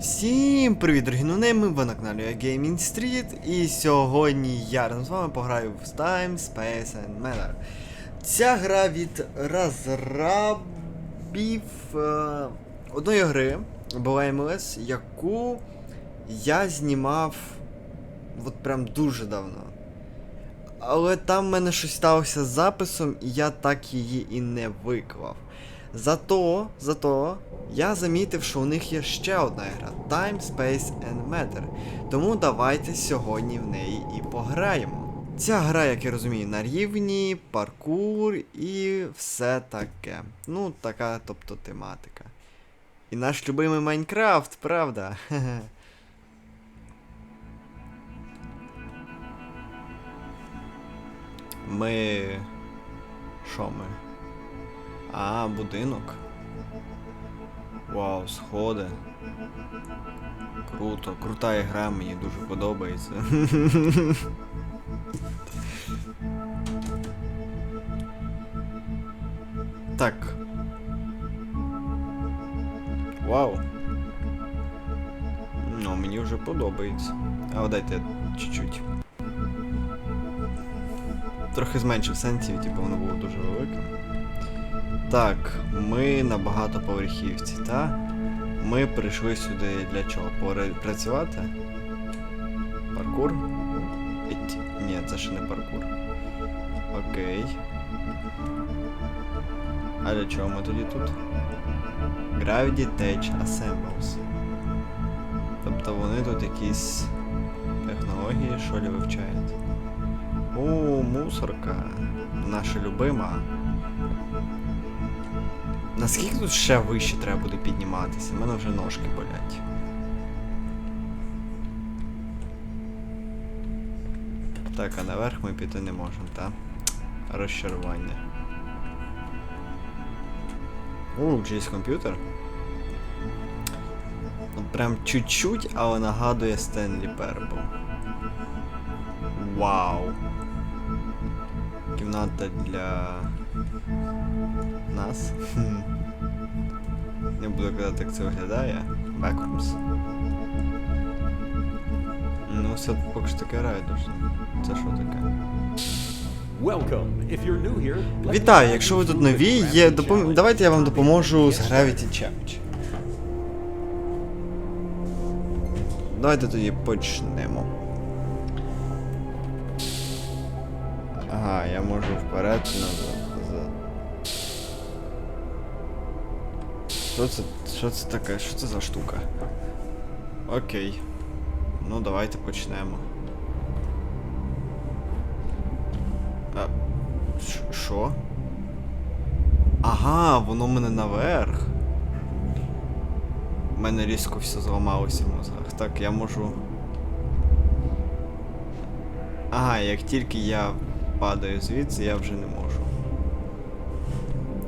Всім привіт, дорогі нонейми, ви на каналі Gaming Street і сьогодні я разом з вами пограю в Time, Space and Matter. Ця гра від розрабів е, одної гри MLS, яку я знімав от прям дуже давно. Але там в мене щось сталося з записом, і я так її і не виклав. Зато, зато я замітив, що у них є ще одна гра Time, Space and Matter. Тому давайте сьогодні в неї і пограємо. Ця гра, як я розумію, на рівні, паркур і все таке. Ну, така, тобто тематика. І наш любимий Майнкрафт, правда? Ми. Що ми? А, будинок. Вау, сходи. Круто, крута ігра, мені дуже подобається. так. Вау. Ну, мені вже подобається. А дайте чуть-чуть. Трохи зменшив сенсів, типу воно було дуже велике. Так, ми на багатоповерхівці, та? Ми прийшли сюди для чого? Працювати? Паркур? Іть. Ні, це ще не паркур. Окей. А для чого ми тоді тут? Gravity Tech Assembles. Тобто вони тут якісь технології, що ли, вивчають. О, мусорка. Наша любима. Наскільки тут ще вище треба буде підніматися? У мене вже ножки болять. Так, а наверх ми піти не можемо, так? Розчарування. О, чийсь комп'ютер. От прям чуть-чуть, але нагадує Стенлі Пербл. Вау. Кімната для нас. Не буду казати, як це виглядає. Backrooms. Ну, все поки що таке райдужне. Це що таке? Вітаю, якщо ви тут нові, є допом... Давайте я вам допоможу з Gravity Challenge. Давайте тоді почнемо. Ага, я можу вперед назад. Що це? Що це таке? Що це за штука? Окей. Ну давайте почнемо. А, Що? Ага, воно мене наверх. У мене різко все зламалося в мозгах. Так, я можу. Ага, як тільки я падаю звідси, я вже не можу.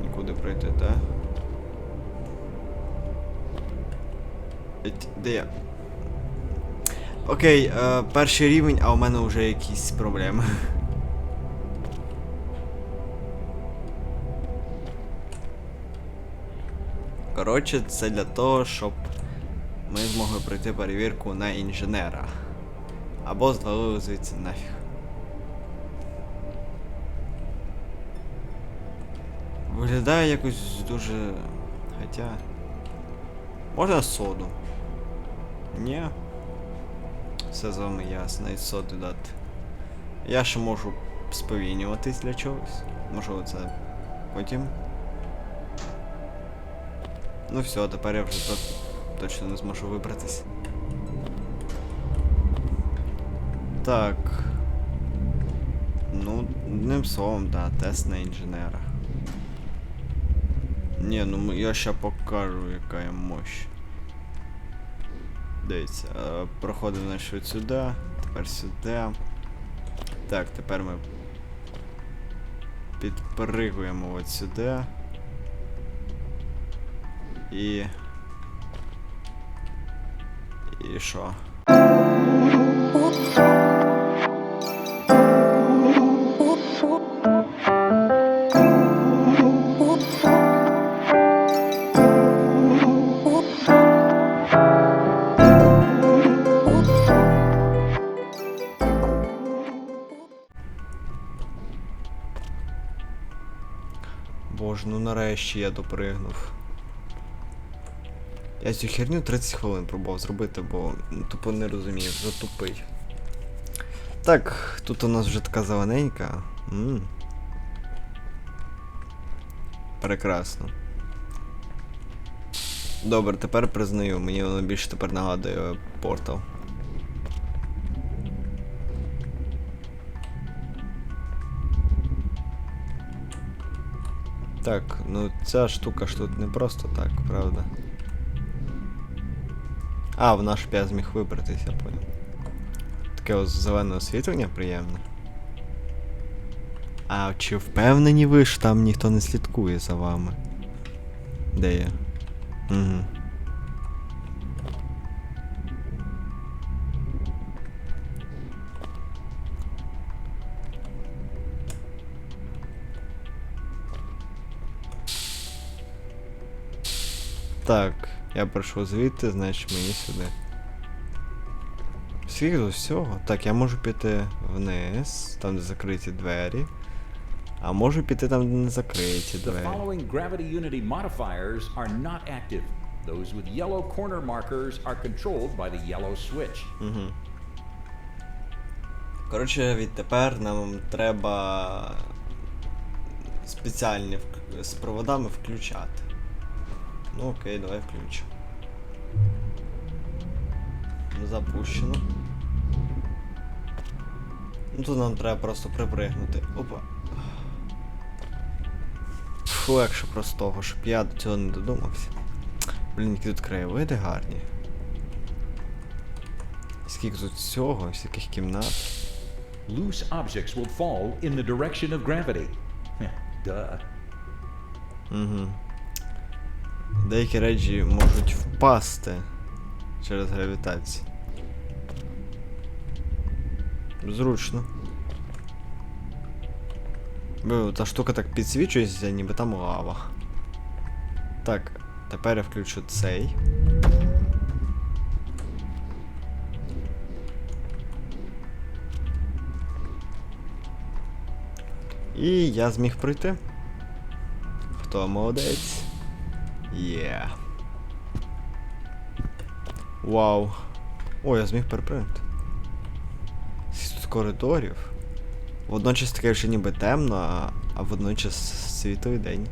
Нікуди пройти, так? Де я? Окей, е, перший рівень, а у мене вже якісь проблеми. Коротше, це для того, щоб ми змогли пройти перевірку на інженера. Або звалили звідси нафіг. Виглядає якось дуже. Хоча. Можна соду? Ні. Все з вами ясно, навіть соди дати. Я ще можу сповільнюватись для чогось. Можливо, це потім. Ну все, тепер я вже то- точно не зможу вибратись. Так. Ну, одним словом, да, тест на інженера. Ні, ну я ще покажу, яка я мощь. Дивіться, е, проходимо що сюди, тепер сюди. Так, тепер ми підпригуємо от сюди. І. І що? Боже, ну нарешті я допригнув. Я цю херню 30 хвилин пробував зробити, бо ну, тупо не розумію, затупий. Так, тут у нас вже така зелененька. м Прекрасно. Добре, тепер признаю, мені воно більше тепер нагадує портал. Так, ну ця штука ж тут не просто так, правда? А, вона ж я зміг вибратися, я понял. Таке ось зелене освітлення приємне. А чи впевнені ви, що там ніхто не слідкує за вами? Де я? Угу. Так, я прийшов звідти, значить мені сюди. Скільки тут всього? Так, я можу піти вниз, там де закриті двері. А можу піти там, де не закриті The двері. following gravity unity modifiers are not active. Those with yellow corner markers are controlled by the yellow switch. Угу. Коротше, відтепер нам треба спеціальні з проводами включати. Ну окей, давай включимо. Ну, Запущено. Ну тут нам треба просто припригнути. Опа. Фу, легше простого, щоб я до цього не додумався. Блін, які тут краєвиди гарні. Скільки тут всього, всяких кімнат. Loose objects will fall in the direction of gravity. Duh. Угу. Деякі речі можуть впасти через гравітацію. Зручно. Та штука так підсвічується, ніби там лава. Так, тепер я включу цей. І я зміг пройти. Хто молодець? Є. Вау. О, я зміг перепринути. Тут коридорів. Водночас таке вже ніби темно, а водночас світовий день.